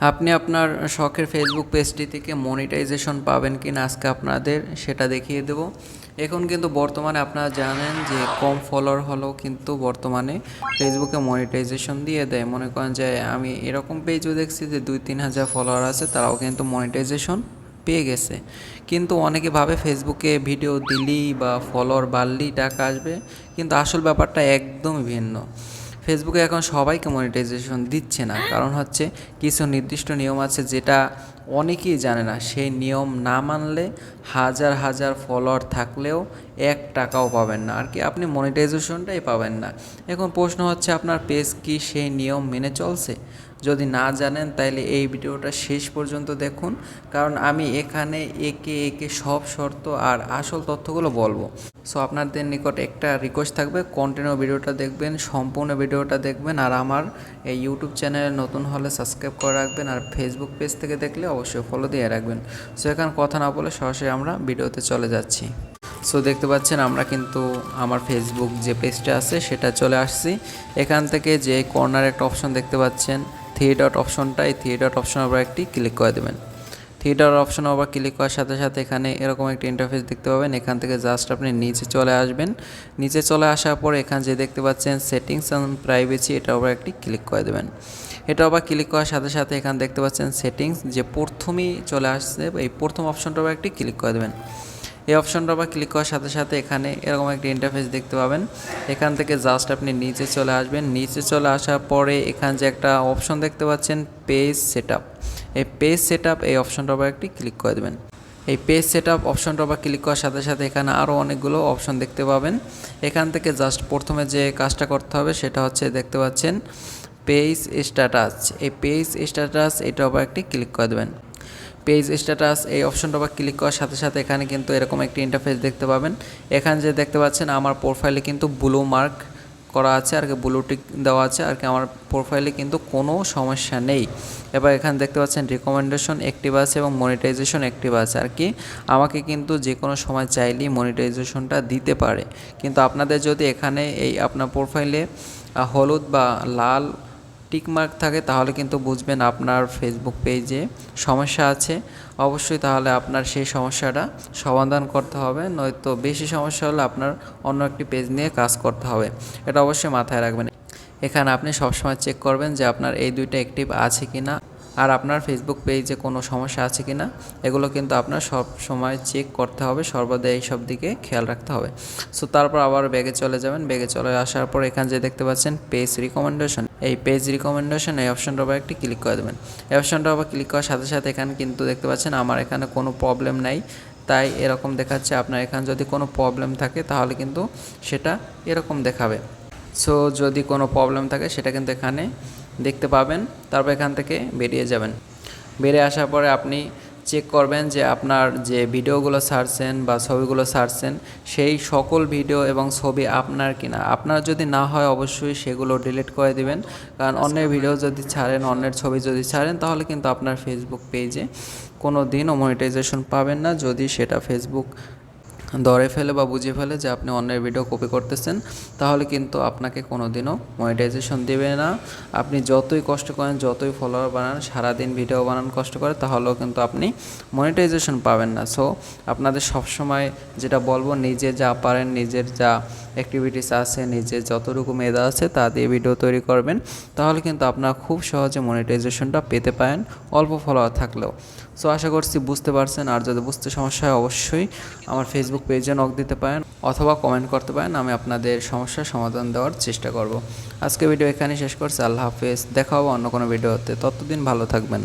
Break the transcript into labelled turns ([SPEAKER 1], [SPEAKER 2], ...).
[SPEAKER 1] আপনি আপনার শখের ফেসবুক পেজটি থেকে মনিটাইজেশন পাবেন কি না আজকে আপনাদের, সেটা দেখিয়ে দেব। এখন কিন্তু বর্তমানে আপনারা জানেন যে কম ফলোয়ার হলেও কিন্তু বর্তমানে ফেসবুকে মনিটাইজেশন দিয়ে দেয়। মনে করেন যে আমি এরকম পেজও দেখছি যে দুই তিন হাজার ফলোয়ার আছে, তারাও কিন্তু মনিটাইজেশন পেয়ে গেছে। কিন্তু অনেকে ভাবে ফেসবুকে ভিডিও দিলেই বা ফলোয়ার বাড়লেই টাকা আসবে, কিন্তু আসল ব্যাপারটা একদমই ভিন্ন। ফেসবুকে এখন সবাইকে মনিটাইজেশন দিচ্ছে না। কারণ হচ্ছে কিছু নির্দিষ্ট নিয়ম আছে যেটা অনেকেই জানে না সেই নিয়ম না মানলে হাজার হাজার ফলোয়ার থাকলেও এক টাকাও পাবেন না। আর কি আপনি মনিটাইজেশনটাই পাবেন না। এখন প্রশ্ন হচ্ছে, আপনার পেজ কি সেই নিয়ম মেনে চলছে? যদি না জানেন, তাইলে এই ভিডিওটা শেষ পর্যন্ত দেখুন। কারণ আমি এখানে একে একে সব শর্ত আর আসল তথ্যগুলো বলব। সো আপনাদের নিকট একটা রিকোয়েস্ট থাকবে কন্টিনিউ ভিডিওটা দেখবেন, সম্পূর্ণ ভিডিওটা দেখবেন। আর আমার এই ইউটিউব চ্যানেলে নতুন হলে সাবস্ক্রাইব করে রাখবেন। আর ফেসবুক পেজ থেকে দেখলে অবশ্যই ফলো দিয়ে রাখবেন। সো এখন কথা না বলে সরাসরি আমরা ভিডিওতে চলে যাচ্ছি। সো দেখতে পাচ্ছেন আমরা কিন্তু আমার ফেসবুক যে পেজটা আছে, সেটা চলে আসছি। এখান থেকে যে কর্নার একটা অপশন দেখতে পাচ্ছেন। থ্রি ডট অপশনটা এই থ্রি ডট অপশন আবার একটি ক্লিক করে দেবেন। ডট অপশন আবার ক্লিক করার সাথে সাথে এখানে এরকম একটি ইন্টারফেস দেখতে পাবেন। এখান থেকে জাস্ট আপনি নিচে চলে আসবেন। নিচে চলে আসার পর এখানে যে দেখতে পাচ্ছেন সেটিংস অ্যান্ড প্রাইভেসি এটা আবার একটি ক্লিক করে দেবেন। এটা আবার ক্লিক করার সাথে সাথে এখানে দেখতে পাচ্ছেন সেটিংস যে প্রথমেই চলে আসছে, এই প্রথম অপশনটা আবার একটি ক্লিক করে দেবেন। এই অপশনটা আবার ক্লিক করার সাথে সাথে এখানে এরকম একটি ইন্টারফেস দেখতে পাবেন। এখান থেকে জাস্ট আপনি নিচে চলে আসবেন। নিচে চলে আসার পরে এখানে যে একটা অপশন দেখতে পাচ্ছেন পেজ সেট এই পেজ সেট এই অপশনটা আবার একটি ক্লিক করে দেবেন। এই পেজ সেট আপ অপশনটা আবার ক্লিক করার সাথে সাথে এখানে আরও অনেকগুলো অপশন দেখতে পাবেন। এখান থেকে জাস্ট প্রথমে যে কাজটা করতে হবে সেটা হচ্ছে দেখতে পাচ্ছেন পেজ স্ট্যাটাস এই পেজ স্ট্যাটাস এটা আবার একটি ক্লিক করে দেবেন। পেজ স্ট্যাটাস এই অপশনটা বা ক্লিক করার সাথে সাথে এখানে কিন্তু এরকম একটি ইন্টারফেস দেখতে পাবেন। এখানে যে দেখতে পাচ্ছেন, আমার প্রোফাইলে কিন্তু ব্লু মার্ক করা আছে, আর কি ব্লু টিক দেওয়া আছে, আর কি আমার প্রোফাইলে কিন্তু কোনো সমস্যা নেই। এবার এখানে দেখতে পাচ্ছেন রিকমেন্ডেশন অ্যাক্টিভ আছে এবং মনিটাইজেশন অ্যাক্টিভ আছে, আর কি আমাকে কিন্তু যে কোনো সময় চাইলেই মনিটাইজেশনটা দিতে পারে। কিন্তু আপনাদের যদি এখানে এই আপনার প্রোফাইলে হলুদ বা লাল টিকমার্ক থাকে, তাহলে কিন্তু বুঝবেন আপনার ফেসবুক পেজে সমস্যা আছে। অবশ্যই তাহলে আপনার সেই সমস্যাটা সমাধান করতে হবে, নয়তো বেশি সমস্যা হলে আপনার অন্য একটি পেজ নিয়ে কাজ করতে হবে। এটা অবশ্যই মাথায় রাখবেন। এখানে আপনি সবসময় চেক করবেন যে আপনার এই দুইটা অ্যাক্টিভ আছে কি না আর আপনার ফেসবুক পেজে কোনো সমস্যা আছে কি না এগুলো কিন্তু আপনার সব সময় চেক করতে হবে, সর্বদা এই সব দিকে খেয়াল রাখতে হবে। সো তারপর আবার ব্যাগে চলে যাবেন ব্যাগে চলে আসার পর এখানে যে দেখতে পাচ্ছেন পেজ রিকমেন্ডেশন এই পেজ রিকমেন্ডেশন এই অপশনটা আবার একটি ক্লিক করে দেবেন। এই অপশনটা আবার ক্লিক করার সাথে সাথে এখানে কিন্তু দেখতে পাচ্ছেন, আমার এখানে কোনো প্রবলেম নাই। তাই এরকম দেখাচ্ছে, আপনার এখানে যদি কোনো প্রবলেম থাকে, তাহলে কিন্তু সেটা এরকম দেখাবে। সো যদি কোনো প্রবলেম থাকে, সেটা কিন্তু এখানে দেখতে পাবেন তারপর এখান থেকে বেরিয়ে যাবেন। বেরিয়ে আসার পরে আপনি চেক করবেন যে আপনার যে ভিডিওগুলো ছাড়ছেন বা ছবিগুলো ছাড়ছেন সেই সকল ভিডিও এবং ছবি আপনার কিনা। আপনার যদি না হয় অবশ্যই সেগুলো ডিলিট করে দিবেন। কারণ অন্যের ভিডিও যদি ছাড়েন অন্যের ছবি যদি ছাড়েন তাহলে কিন্তু আপনার ফেসবুক পেজে কোনো দিনও মনিটাইজেশন পাবেন না। যদি সেটা ফেসবুক ধরে ফেলে বা বুঝে ফেলে যে আপনি অন্যের ভিডিও কপি করতেছেন, তাহলে কিন্তু আপনাকে কোনো দিনও মনিটাইজেশন দেবে না। আপনি যতই কষ্ট করেন, যতই ফলোয়ার বানান, সারাদিন ভিডিও বানান কষ্ট করে, তাহলেও কিন্তু আপনি মনিটাইজেশন পাবেন না। সো আপনাদের সবসময় যেটা বলব, নিজে যা পারেন, নিজের যা অ্যাক্টিভিটিস আছে, নিজের যতটুকু মেধা আছে, তা দিয়ে ভিডিও তৈরি করবেন। তাহলে কিন্তু আপনারা খুব সহজে মনিটাইজেশনটা পেতে পারেন, অল্প ফলোয়ার থাকলেও। সো আশা করছি বুঝতে পারছেন, আর যদি বুঝতে সমস্যা হয়, অবশ্যই আমার ফেসবুক পেজে নক দিতে পারেন অথবা কমেন্ট করতে পারেন, আমি আপনাদের সমস্যার সমাধান দেওয়ার চেষ্টা করব। আজকে ভিডিও এখানেই শেষ করছি, আল্লাহ হাফেজ। দেখা হবে অন্য কোনো ভিডিওতে ততদিন ভালো থাকবেন।